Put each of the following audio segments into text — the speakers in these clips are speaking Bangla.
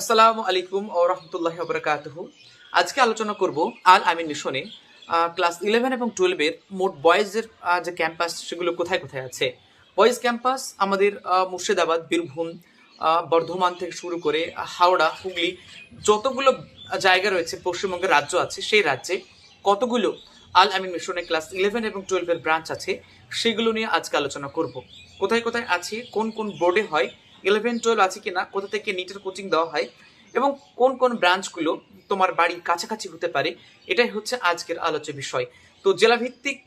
আসসালামু আলাইকুম ও রহমতুল্লাহ বরকাতহ। আজকে আলোচনা করব আল আমিন মিশনে ক্লাস ইলেভেন এবং টুয়েলভের মোট বয়েজের যে ক্যাম্পাস সেগুলো কোথায় কোথায় আছে। বয়েজ ক্যাম্পাস আমাদের মুর্শিদাবাদ, বীরভূম বর্ধমান থেকে শুরু করে হাওড়া, হুগলি যতগুলো জায়গা রয়েছে, পশ্চিমবঙ্গের রাজ্য আছে, সেই রাজ্যে কতগুলো আল আমিন মিশনে ক্লাস ইলেভেন এবং টুয়েলভের ব্রাঞ্চ আছে, সেগুলো নিয়ে আজকে আলোচনা করব। কোথায় কোথায় আছে, কোন কোন বোর্ডে হয় ইলেভেন টুয়েলভ আছে কিনা, কোথা থেকে নিটের কোচিং দেওয়া হয়, এবং কোন কোন ব্রাঞ্চগুলো তোমার বাড়ির কাছাকাছি হতে পারে, এটাই হচ্ছে আজকের আলোচ্য বিষয়। তো জেলাভিত্তিক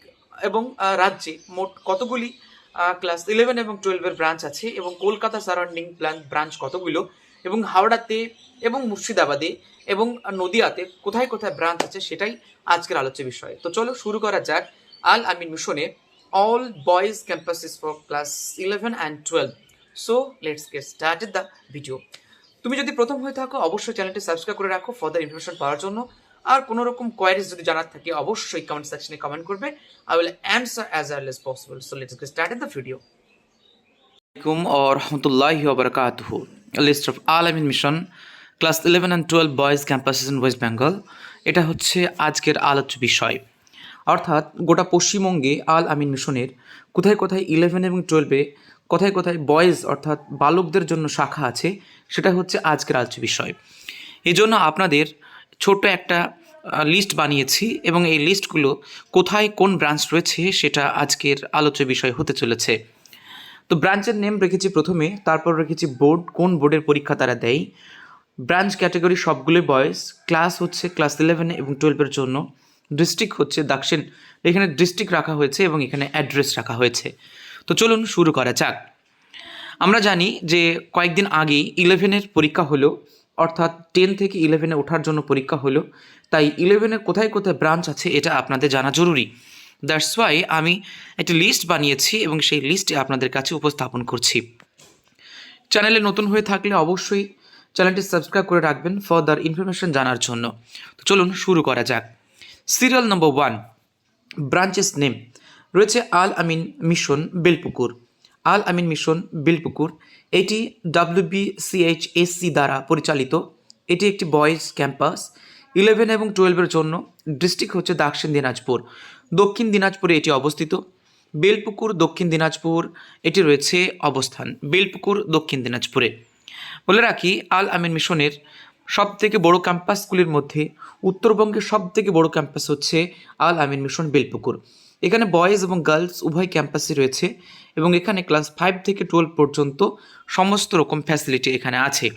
এবং রাজ্যে মোট কতগুলি ক্লাস ইলেভেন এবং টুয়েলভের ব্রাঞ্চ আছে, এবং কলকাতা সারাউন্ডিং প্ল্যান ব্রাঞ্চ কতগুলো, এবং হাওড়াতে এবং মুর্শিদাবাদে এবং নদিয়াতে কোথায় কোথায় ব্রাঞ্চ আছে, সেটাই আজকের আলোচ্য বিষয়। তো চলো শুরু করা যাক। আল আমিন মিশনে all boys campuses for class eleven and twelve so let's get started the video তুমি যদি প্রথম হয়ে থাকো, অবশ্যই চ্যানেলটি সাবস্ক্রাইব করে রাখো ফার্দার ইনফরমেশন পাওয়ার জন্য। আর কোনো রকম কোয়ারিজ যদি জানার থাকে, অবশ্যই কমেন্ট সেকশনে কমেন্ট করবে। I will answer as early as possible so let's get started the video আলাইকুম ও রহমতুল্লাহি ওবরাকাতুহু list of Al Amin mission class eleven and twelve boys campuses in West Bengal এটা হচ্ছে আজকের আলোচ্য বিষয়। অর্থাৎ গোটা পশ্চিমবঙ্গে আল আমিন মিশনের কোথায় কোথায় ইলেভেন এবং টুয়েলভে কোথায় কোথায় বয়েজ অর্থাৎ বালকদের জন্য শাখা আছে, সেটা হচ্ছে আজকের আলোচ্য বিষয়। এই জন্য আপনাদের ছোট্ট একটা লিস্ট বানিয়েছি এবং এই লিস্টগুলো কোথায় কোন ব্রাঞ্চ রয়েছে সেটা আজকের আলোচ্য বিষয় হতে চলেছে। তো ব্রাঞ্চের নেম রেখেছি প্রথমে, তারপর রেখেছি বোর্ড কোন বোর্ডের পরীক্ষা তারা দেয়। ব্রাঞ্চ ক্যাটাগরি সবগুলোই বয়েস ক্লাস হচ্ছে ক্লাস ইলেভেন এবং টুয়েলভের জন্য। ডিস্ট্রিক্ট হচ্ছে দাক্ষিণ এখানে ডিস্ট্রিক্ট রাখা হয়েছে এবং এখানে অ্যাড্রেস রাখা হয়েছে। তো চলুন শুরু করা যাক। আমরা জানি যে কয়েকদিন আগেই ইলেভেনের পরীক্ষা হলো, অর্থাৎ টেন থেকে ইলেভেনে ওঠার জন্য পরীক্ষা হলো। তাই ইলেভেনের কোথায় কোথায় ব্রাঞ্চ আছে এটা আপনাদের জানা জরুরি। দ্যাটস ওয়াই আমি একটি লিস্ট বানিয়েছি এবং সেই লিস্টে আপনাদের কাছে উপস্থাপন করছি। চ্যানেলে নতুন হয়ে থাকলে অবশ্যই চ্যানেলটি সাবস্ক্রাইব করে রাখবেন ফার্দার ইনফরমেশন জানার জন্য। তো চলুন শুরু করা যাক। Serial number one branches name রয়েছে আল আমিন মিশন বেলপুকুর। আল আমিন মিশন বেলপুকুর, এটি ডাব্লিউবিসিএইচএসসি দ্বারা পরিচালিত। এটি একটি বয়েজ ক্যাম্পাস। ইলেভেন এবং টুয়েলভের জন্য ডিস্ট্রিক্ট হচ্ছে দক্ষিণ দিনাজপুর। দক্ষিণ দিনাজপুরে এটি অবস্থিত। বেলপুকুর, দক্ষিণ দিনাজপুর, এটি রয়েছে অবস্থান। বেলপুকুর, দক্ষিণ দিনাজপুরে। বলে রাখি, আল আমিন মিশনের সব থেকে বড় ক্যাম্পাসগুলির মধ্যে উত্তরবঙ্গের সব থেকে বড় ক্যাম্পাস হচ্ছে আল আমিন মিশন বেলপুকুর। এখানে বয়েজ এবং গার্লস উভয় ক্যাম্পাসই রয়েছে এবং এখানে ক্লাস ফাইভ থেকে টুয়েলভ পর্যন্ত সমস্ত রকম ফ্যাসিলিটি এখানে আছে।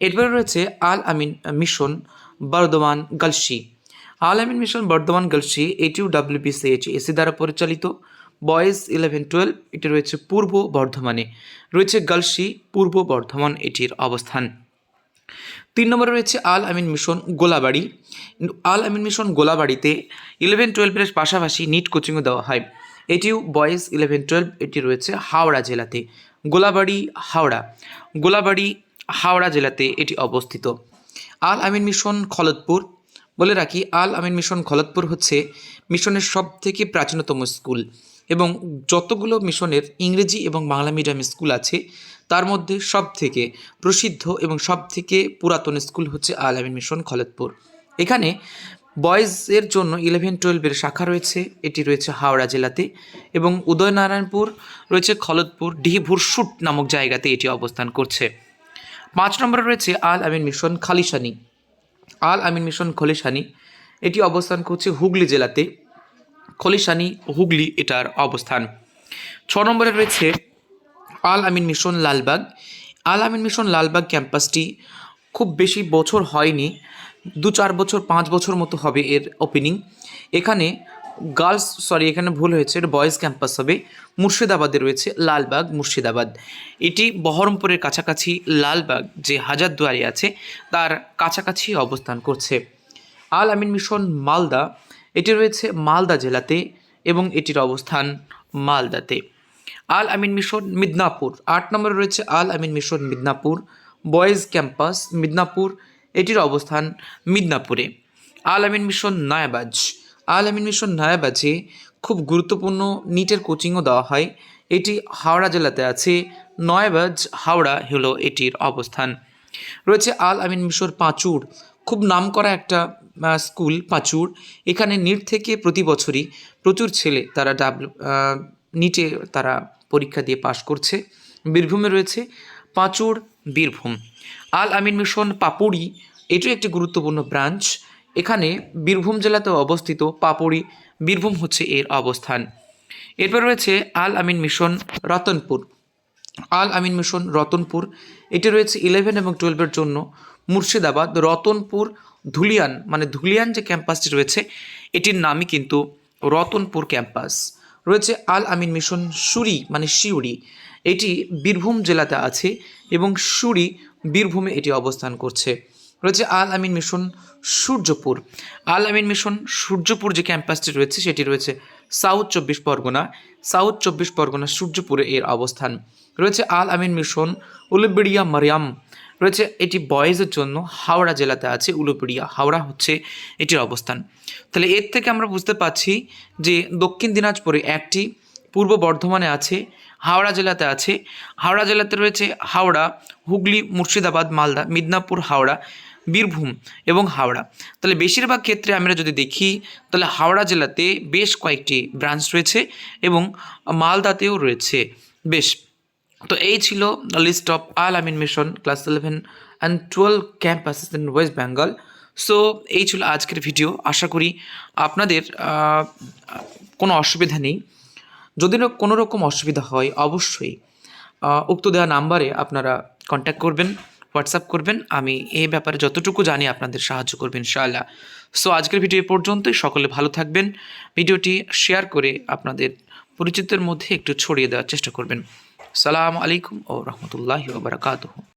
এরপরে রয়েছে আল আমিন মিশন বর্ধমান গালসি। আল আমিন মিশন বর্ধমান গালসি এটিও ডাব্লিউবিসিএইচ এসি দ্বারা পরিচালিত। বয়েজ ইলেভেন টুয়েলভ এটি রয়েছে পূর্ব বর্ধমানে। রয়েছে গালসি, পূর্ব বর্ধমান, এটির অবস্থান। তিন নম্বরে রয়েছে আল আমিন মিশন গোলাবাড়ি। আল আমিন মিশন গোলাবাড়িতে ইলেভেন টুয়েলভের পাশাপাশি নিট কোচিংও দেওয়া হয়। এটিও বয়েজ ইলেভেন টুয়েলভ এটি রয়েছে হাওড়া জেলাতে। গোলাবাড়ি, হাওড়া। গোলাবাড়ি, হাওড়া জেলাতে এটি অবস্থিত। আল আমিন মিশন খলদপুর বলে রাখি, আল আমিন মিশন খলদপুর হচ্ছে মিশনের সব থেকে প্রাচীনতম স্কুল। এবং যতগুলো মিশনের ইংরেজি এবং বাংলা মিডিয়াম স্কুল আছে, তার মধ্যে সব থেকে প্রসিদ্ধ এবং সব থেকে পুরাতন স্কুল হচ্ছে আল আমিন মিশন খলদপুর এখানে বয়েজের জন্য ইলেভেন টুয়েলভের শাখা রয়েছে, এটি রয়েছে হাওড়া জেলাতে এবং উদয়নারায়ণপুর রয়েছে খলদপুর ডিহিভুরশুট নামক জায়গাতে এটি অবস্থান করছে। পাঁচ নম্বরে রয়েছে আল আমিন মিশন খালিশানি। আল আমিন মিশন খলিশানি, এটি অবস্থান করছে হুগলি জেলাতে। খলিশানি, হুগলি এটার অবস্থান। ছ নম্বরে রয়েছে আল আমিন মিশন লালবাগ। আল আমিন মিশন লালবাগ ক্যাম্পাসটি খুব বেশি বছর হয়নি, দু চার বছর, পাঁচ বছর মতো হবে এর ওপেনিং এখানে গার্লস সরি এখানে ভুল হয়েছে, এটা বয়েজ ক্যাম্পাস হবে। মুর্শিদাবাদে রয়েছে লালবাগ, মুর্শিদাবাদ। এটি বহরমপুরের কাছাকাছি লালবাগ, যে হাজারদুয়ারি আছে, তার কাছাকাছি অবস্থান করছে। আল আমিন মিশন মালদা এটি রয়েছে মালদা জেলাতে এবং এটির অবস্থান মালদাতে। আল আমিন মিশন মিদনাপুর আট নম্বরে রয়েছে Al Amin mission Midnapore boys campus Midnapore এটির অবস্থান মিদনাপুরে। আল আমিন মিশন নয়াবাজ আল আমিন মিশন নয়াবাজে খুব গুরুত্বপূর্ণ নিটের কোচিংও দেওয়া হয়। এটি হাওড়া জেলাতে আছে নয়াবাজ হাওড়া হলো এটির অবস্থান। রয়েছে আল আমিন মিশর পাঁচুর খুব নামকরা একটা আহ, স্কুল, পাঁচুর, এখানে নিট থেকে প্রতি বছরই প্রচুর ছেলে তারা ডাবল নিটে তারা পরীক্ষা দিয়ে পাশ করছে। বীরভূমে রয়েছে পাঁচুর বীরভূম। আল আমিন মিশন পাপুড়ি এটিও একটি গুরুত্বপূর্ণ ব্রাঞ্চ। এখানে বীরভূম জেলাতে অবস্থিত পাপুড়ি, বীরভূম হচ্ছে এর অবস্থান। এরপর রয়েছে আল আমিন মিশন রতনপুর। আল আমিন মিশন রতনপুর, এটি রয়েছে ইলেভেন এবং টুয়েলভের জন্য মুর্শিদাবাদ, রতনপুর ধুলিয়ান মানে ধুলিয়ান যে ক্যাম্পাসটি রয়েছে, এটির নামই কিন্তু রতনপুর ক্যাম্পাস। রয়েছে আল আমিন মিশন সুরি মানে শিউরি এটি বীরভূম জেলাতে আছে এবং সুরি বীরভূমে এটি অবস্থান করছে। রয়েছে আল আমিন মিশন সূর্যপুর। আল আমিন মিশন সূর্যপুর যে ক্যাম্পাসটি রয়েছে, সেটি রয়েছে সাউথ চব্বিশ পরগনা। সাউথ চব্বিশ পরগনা সূর্যপুরে এর অবস্থান। রয়েছে আল আমিন মিশন উলুবেড়িয়া মারিয়াম রয়েছে এটি বয়েজের জন্য হাওড়া জেলাতে আছে, উলুবেড়িয়া। হাওড়া হচ্ছে এটির অবস্থান। তাহলে এর থেকে আমরা বুঝতে পারছি যে দক্ষিণ দিনাজপুরে একটি, পূর্ব বর্ধমানে আছে, হাওড়া জেলাতে আছে। হাওড়া জেলাতে রয়েছে হাওড়া, হুগলি, মুর্শিদাবাদ, মালদা, মিদনাপুর, হাওড়া, বীরভূম এবং হাওড়া। তাহলে বেশিরভাগ ক্ষেত্রে আমরা যদি দেখি, তাহলে হাওড়া জেলাতে বেশ কয়েকটি ব্রাঞ্চ রয়েছে এবং মালদাতেও রয়েছে। বেশ তো এই ছিল list of Al Amin mission class eleven and twelve campuses in West Bengal so এই ছিল আজকের ভিডিও আশা করি আপনাদের কোনো অসুবিধা নেই। যদি না কোনো রকম অসুবিধা হয়, অবশ্যই উক্ত দেওয়া নাম্বারে আপনারা কন্ট্যাক্ট করবেন হোয়াটসঅ্যাপ করবেন। আমি এই ব্যাপারে যতটুকু জানি আপনাদের সাহায্য করবেন ইনশাআল্লাহ। সো আজকের ভিডিও পর্যন্তই। সকলে ভালো থাকবেন। ভিডিওটি শেয়ার করে আপনাদের পরিচিতের মধ্যে একটু ছড়িয়ে দেওয়ার চেষ্টা করবেন। সালাম আলাইকুম ও রহমতুল্লাহ বারাকাতুহু